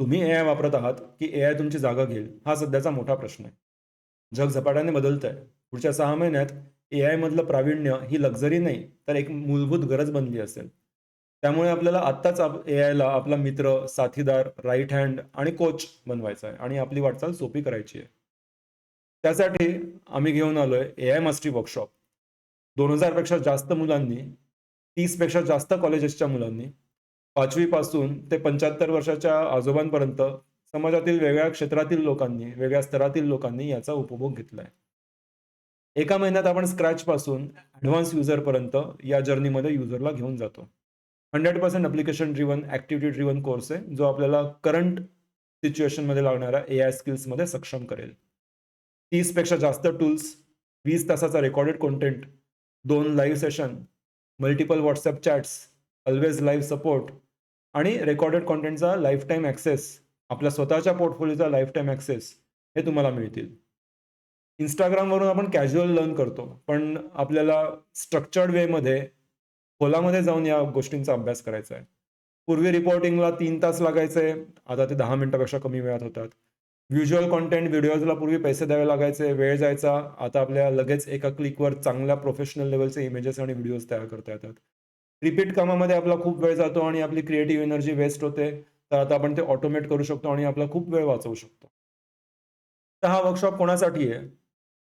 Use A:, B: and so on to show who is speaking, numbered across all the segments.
A: तुम्ही ए आय वापरत आहात की ए आय तुमची जागा घेईल हा सध्याचा मोठा प्रश्न आहे. जग झपाट्याने बदलत आहे पुढच्या सहा महिन्यात ए आयमधलं प्रावीण्य ही लक्झरी नाही तर एक मूलभूत गरज बनली असेल. त्यामुळे आपल्याला आत्ताच ए आयला आपला मित्र साथीदार राईट हँड आणि कोच बनवायचा आहे आणि आपली वाटचाल सोपी करायची आहे. त्यासाठी आम्ही घेऊन आलोय ए आय मास्टरी वर्कशॉप दोन हजारपेक्षा जास्त मुलांनी तीसपेक्षा जास्त कॉलेजेसच्या मुलांनी पाचवीपासून ते पंच्याहत्तर वर्षाच्या आजोबांपर्यंत समाजातील वेगळ्या क्षेत्रातील लोकांनी वेगळ्या स्तरातील लोकांनी याचा उपभोग घेतलाय. एका महिन्यात आपण स्क्रॅच पासून ॲडव्हान्स युजरपर्यंत या जर्नीमध्ये युजरला घेऊन जातो. Hundred percent application driven activity driven course आहे जो आपल्याला करंट सिच्युएशनमध्ये लागणाऱ्या ए आय स्किल्समध्ये सक्षम करेल. तीसपेक्षा जास्त टूल्स वीस तासाचा रेकॉर्डेड कॉन्टेंट दोन live session multiple WhatsApp chats always live support आणि रेकॉर्डेड कॉन्टेंटचा लाईफ टाईम ॲक्सेस आपल्या स्वतःच्या पोर्टफोलिओचा लाईफ टाईम ॲक्सेस हे तुम्हाला मिळतील. इंस्टाग्रामवरून आपण कॅज्युअल लर्न करतो पण आपल्याला स्ट्रक्चर्ड वेमध्ये खोलामध्ये जाऊन या गोष्टींचा अभ्यास करायचा आहे. पूर्वी रिपोर्टिंगला तीन तास लागायचे आता ते दहा मिनिटापेक्षा कमी वेळात होतात. व्हिज्युअल कॉन्टेंट व्हिडिओजला पूर्वी पैसे द्यावे लागायचे वेळ जायचा आता आपल्या लगेच एका क्लिकवर चांगल्या प्रोफेशनल लेवलचे इमेजेस आणि व्हिडिओज तयार करता येतात. रिपीट कामामध्ये आपला खूप वेळ जातो आणि आपली क्रिएटिव्ह एनर्जी वेस्ट होते. तर आता आपण ते ऑटोमेट करू शकतो आणि आपला खूप वेळ वाचवू शकतो. तर हा वर्कशॉप कोणासाठी आहे?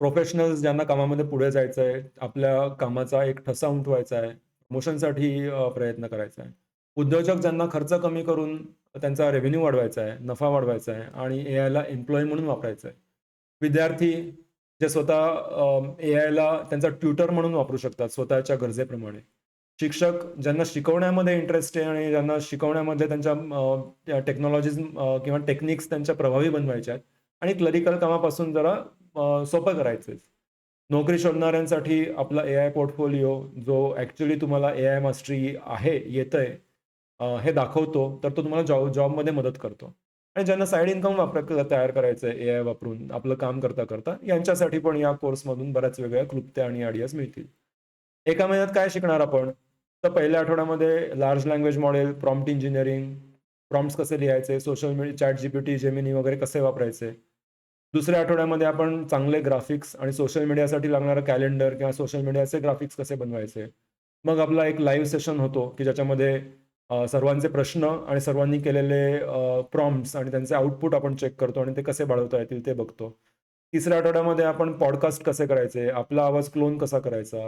A: प्रोफेशनल्स ज्यांना कामामध्ये पुढे जायचं आहे आपल्या कामाचा एक ठसा उमटवायचा आहे प्रमोशनसाठी प्रयत्न करायचा आहे. उद्योजक ज्यांना खर्च कमी करून त्यांचा रेव्हेन्यू वाढवायचा आहे नफा वाढवायचा आहे आणि ए आयला एम्प्लॉय म्हणून वापरायचं आहे. विद्यार्थी जे स्वतः ए आयला त्यांचा ट्युटर म्हणून वापरू शकतात स्वतःच्या गरजेप्रमाणे. शिक्षक ज्यांना शिकवण्यामध्ये इंटरेस्ट आहे आणि ज्यांना शिकवण्यामध्ये त्यांच्या टेक्नॉलॉजीज किंवा टेक्निक्स त्यांच्या प्रभावी बनवायच्या आहेत. आणि क्लरिकल कामापासून जरा सोपं करायचं आहे. नोकरी शोधणाऱ्यांसाठी आपला ए आय पोर्टफोलिओ जो ॲक्च्युली तुम्हाला ए आय मास्टरी आहे येतंय आहे हे दाखवतो तर तो तुम्हाला जॉब जॉबमध्ये मदत करतो. आणि ज्यांना साईड इन्कम वापर तयार करायचं आहे ए आय वापरून आपलं काम करता करता यांच्यासाठी पण या कोर्समधून बऱ्याच वेगळ्या क्लुप्त्या आणि आयडियाज मिळतील. एका महिन्यात काय शिकणार आपण? तर पहिल्या आठवड्यामध्ये large language model prompt engineering prompts कसे लिहायचे social media chat GPT Gemini वगैरे कसे वापरायचे. दुसऱ्या आठवड्यामध्ये आपण चांगले ग्राफिक्स आणि सोशल मीडियासाठी लागणारं कॅलेंडर किंवा सोशल मीडियाचे ग्राफिक्स कसे बनवायचे. मग आपला एक लाईव्ह सेशन होतो की ज्याच्यामध्ये सर्वांचे प्रश्न आणि सर्वांनी केलेले प्रॉम्प्ट्स आणि त्यांचे आउटपुट आपण चेक करतो आणि ते कसे बाळवता येतील ते बघतो. तिसऱ्या आठवड्यामध्ये आपण पॉडकास्ट कसे करायचे आपला आवाज क्लोन कसा करायचा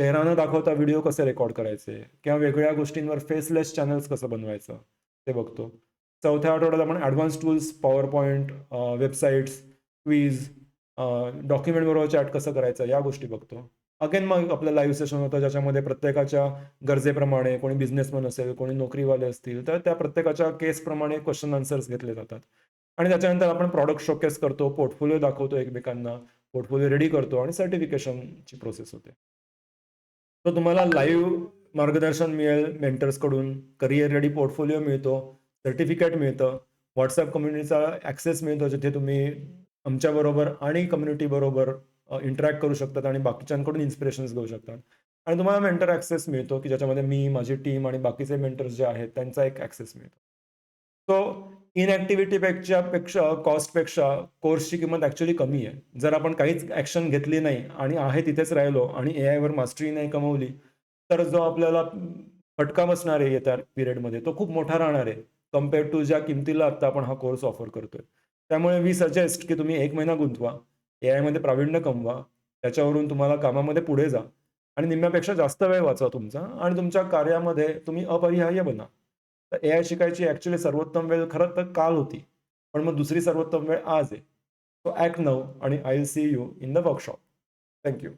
A: चेहरा न दाखवता व्हिडिओ कसे रेकॉर्ड करायचे? किंवा वेगळ्या गोष्टींवर फेसलेस चॅनल्स कसं बनवायचं? ते बघतो. चौथ्या आठवड्यात आपण advance tools PowerPoint websites quiz document बरोबर चॅट कसं करायचं या गोष्टी बघतो. अगेन मग आपलं लाईव्ह सेशन होतं ज्याच्यामध्ये प्रत्येकाच्या गरजेप्रमाणे कोणी बिझनेसमॅन असेल कोणी नोकरीवाले असतील तर त्या प्रत्येकाच्या केसप्रमाणे क्वेश्चन आन्सर्स घेतले जातात. आणि त्याच्यानंतर आपण प्रॉडक्ट शोकेस करतो पोर्टफोलिओ दाखवतो एकमेकांना पोर्टफोलिओ रेडी करतो आणि सर्टिफिकेशनची प्रोसेस होते. तर तुम्हाला लाईव्ह मार्गदर्शन मिळेल मेंटर्सकडून करिअर रेडी पोर्टफोलिओ मिळतो सर्टिफिकेट मिळतं व्हॉट्सअप कम्युनिटीचा ॲक्सेस मिळतो जिथे तुम्ही आमच्याबरोबर आणि कम्युनिटीबरोबर इंटरॅक्ट करू शकतात आणि बाकीच्यांकडून इन्स्पिरेशन्स घेऊ शकतात. आणि तुम्हाला मेंटर ॲक्सेस मिळतो की ज्याच्यामध्ये मी माझी टीम आणि बाकीचे मेंटर्स जे आहेत त्यांचा एक ॲक्सेस मिळतो. सो इनॲक्टिव्हिटीपेक्षा पेक्षा कॉस्टपेक्षा कोर्सची किंमत ॲक्च्युली कमी आहे. जर आपण काहीच ॲक्शन घेतली नाही आणि आहे तिथेच राहिलो आणि ए आयवर मास्टरी नाही कमवली तर जो आपल्याला फटका बसणार आहे येत्या पिरियडमध्ये तो खूप मोठा राहणार आहे. कंपेअर टू ज्या किमतीला आत्ता आपण हा कोर्स ऑफर करतोय. त्यामुळे वी सजेस्ट की तुम्ही एक महिना गुंतवा ए आयमध्ये प्रावीण्य कमवा त्याच्यावरून तुम्हाला कामामध्ये पुढे जा आणि निम्म्यापेक्षा जास्त वेळ वाचवा तुमचा आणि तुमच्या कार्यामध्ये तुम्ही अपरिहार्य बना. तर ए आय शिकायची ॲक्च्युली सर्वोत्तम वेळ खरं तर काल होती. पण मग दुसरी सर्वोत्तम वेळ आज आहे. So act now and I will see you in the workshop thank you